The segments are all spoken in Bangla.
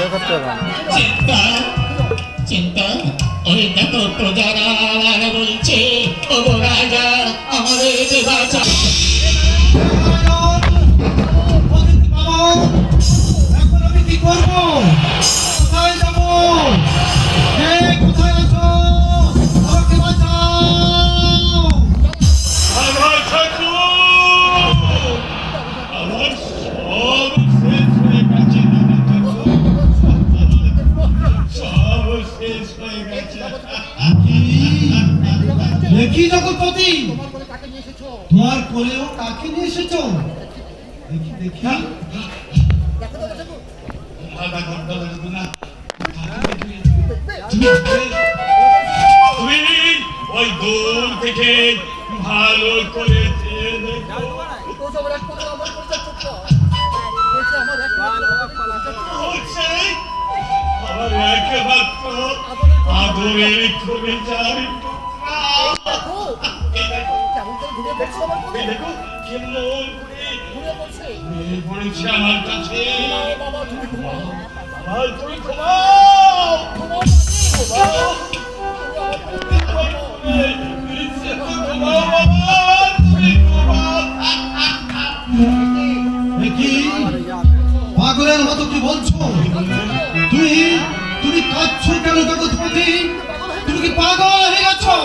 ভালো করতে হবে চিন্তা চিন্তা ওই দেখো প্রজারা বলছে ও রাজা আমাদের বাঁচা এখন আমি কি করব কোথায় যাব কোথায় আছো দেখি জগৎপতি? তোমার কোলেও কাকে নিয়ে এসেছ? দেখি দেখি। ওই দূর থেকে ভালো করে বলছে পাগলের মতো কি বলছো? তুমি তুমি কাঁদছো কেন জগৎপতি তুমি কি পাগল হয়ে গেছো?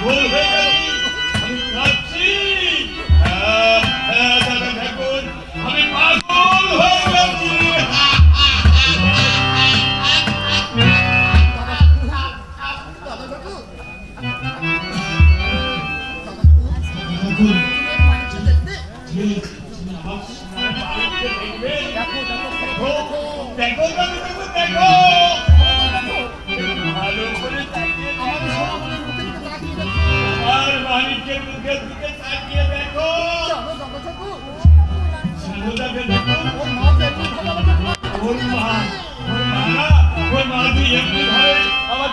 ভুল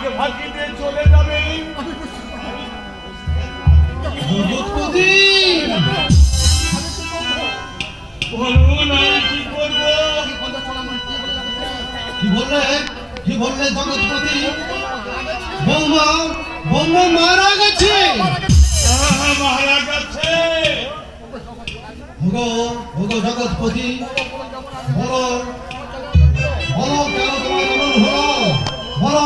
আমাকে ফাঁকি দিয়ে চলে যাবে। জগৎপতি বলুন আমি কি করব? বন্ধ চলা আমার কি বলে যাবে কি বললে? কি বললে জগৎপতি? বৌমা বৌমা মারা গেছে। মারা গেছে। ভগো ভগো জগৎপতি। বলো বলো কেন তোমার এমন হলো? বলো।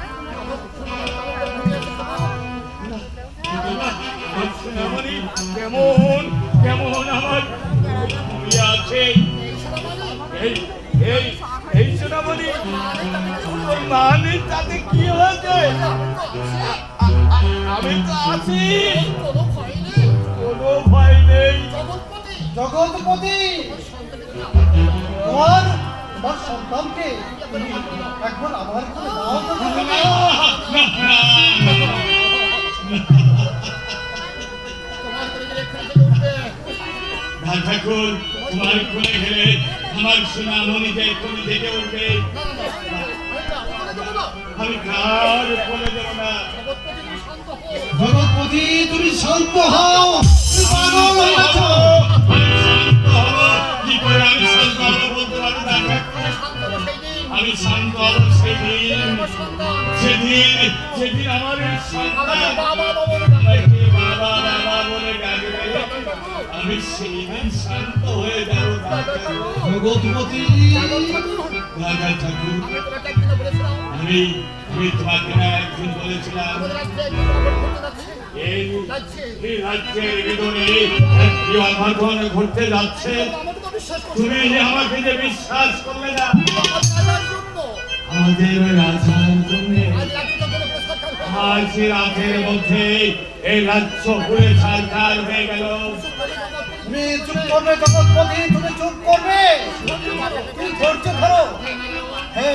কেমন কেমন আমার ঘুমিয়ে আছে। এই এই সোনামণি তোর মা তাতে কি হয়েছে? আমি তো আছি। কোনো ভয় নেই। জগৎপতি। তোমার তোমার সন্তানকে তুমি একবার আমার তো ঠাকুর তোমার কোলে গেলে আমার সোনামণি যে কোলে থেকে উঠবে। আমি কার কোলে দেব না? জগৎপতি তুমি শান্ত হও। জগৎপতি তুমি শান্ত হও পাগল হয়ে গেছো। আমি শান্ত কি করে আমি শান্ত হব বলতে পারি না? ঠাকুর। শান্ত হও সেই দিন আমি শান্ত হব সেদিন। সেদিন সেদিন আমার সন্তান। আমি সেদিন শান্ত হয়ে যাব জগৎপতি রাজা ঠাকুর আমি আমি তোমাকে একদিন বলেছিলাম। এই রাজ্যের যাচ্ছে। আমাকে তুমি যে আমাকে যে বিশ্বাস করলে না আমাদের রাজার জন্য। আজ রাতের মধ্যে এই রাজ্য পুরে সরকার হয়ে গেল। তুমি চুপ করবে জগৎপতি তুমি চুপ করবে। তুমি ধৈর্য ধরো। হে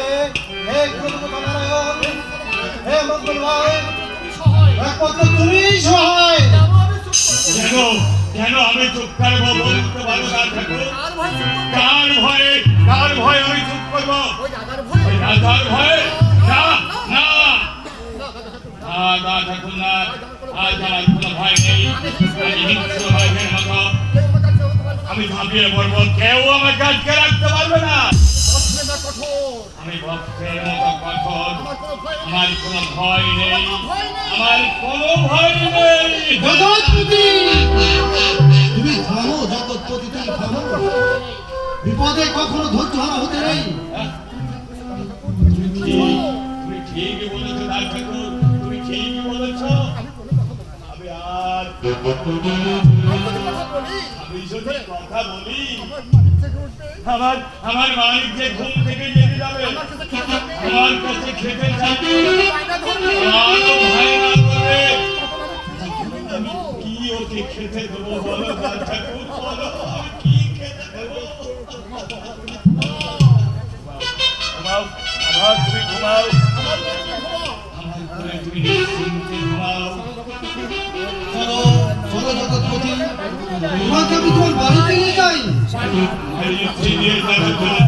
হে গুরুদেব হে মঙ্গল ভাই একমাত্র তুমি সহায়। কেন আমি চুপ করব? কেন কেন আমি চুপ করব? বলতে পারো না ঠাকুর কার ভয় চুপ করব? কার ভয়ে কার ভয়ে আমি চুপ করব? রাজার ভয়ে? ওই রাজার ভয়ে না না না, না, না, না, না না ঠাকুর না আজ আমার কোনো ভয় নেই আমি হিংস্র ভাইয়ের মতো কেউ আমার কাছে হতে পারবে না। আমি ঝাঁপিয়ে পড়ব কেউ আমাকে আটকে রাখতে পারবে না। আমি ভক্তের মতো কঠোর। আমার কোনো ভয় নেই। কোনো ভয় তুমি থামো জগৎপতি বিপদে কখনো ধৈর্য হারা হতে নেই। আমার। আমার মালিক যে ঘুম থেকে জেগে যাবে। আমার কাছে খেতে আমি কি ওকে খেতে দেবো বলো? ঠাকুর বলো কি খেতে দেবো? ঘুমাও আমার তুমি ঘুমাও। আমার তুমি নিশ্চিন্তে ঘুমাও। চলো জগৎপতি তোমাকে আমি তোমার বাড়িতে নিয়ে যাই ঠাকুর আমার ঘর?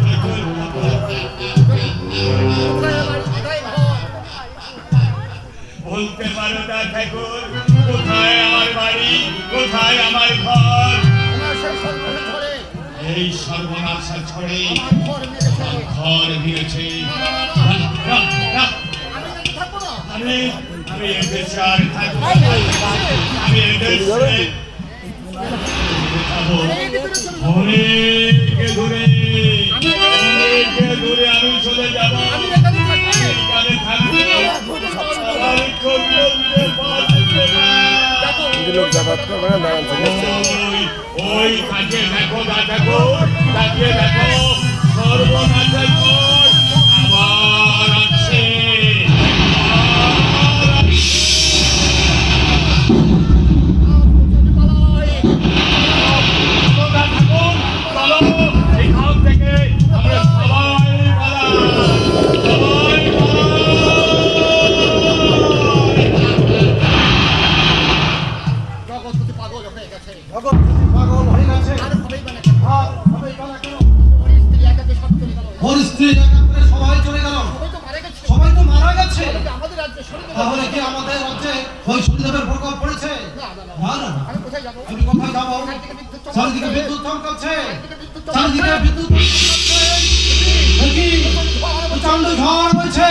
বলতে পারো না ঠাকুর কোথায় আমার বাড়ি কোথায় আমার ঘর এই সর্বনাশা ছড়ে ঘর না, আমি। আমি চলে যাব। লোক যাতায়াত করবে না। ওই ওই দেখো দেখো তাকে দেখো সর্বনাশের চারিদিকে বিদ্যুৎ চমকাচ্ছে। চারিদিকে বিদ্যুৎ চমকাচ্ছে প্রচণ্ড ঝড় বইছে।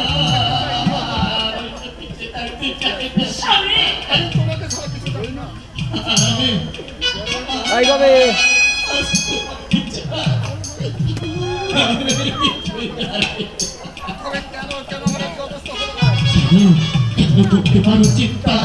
কবে। তবে কেন কেন আমার পারো চিন্তা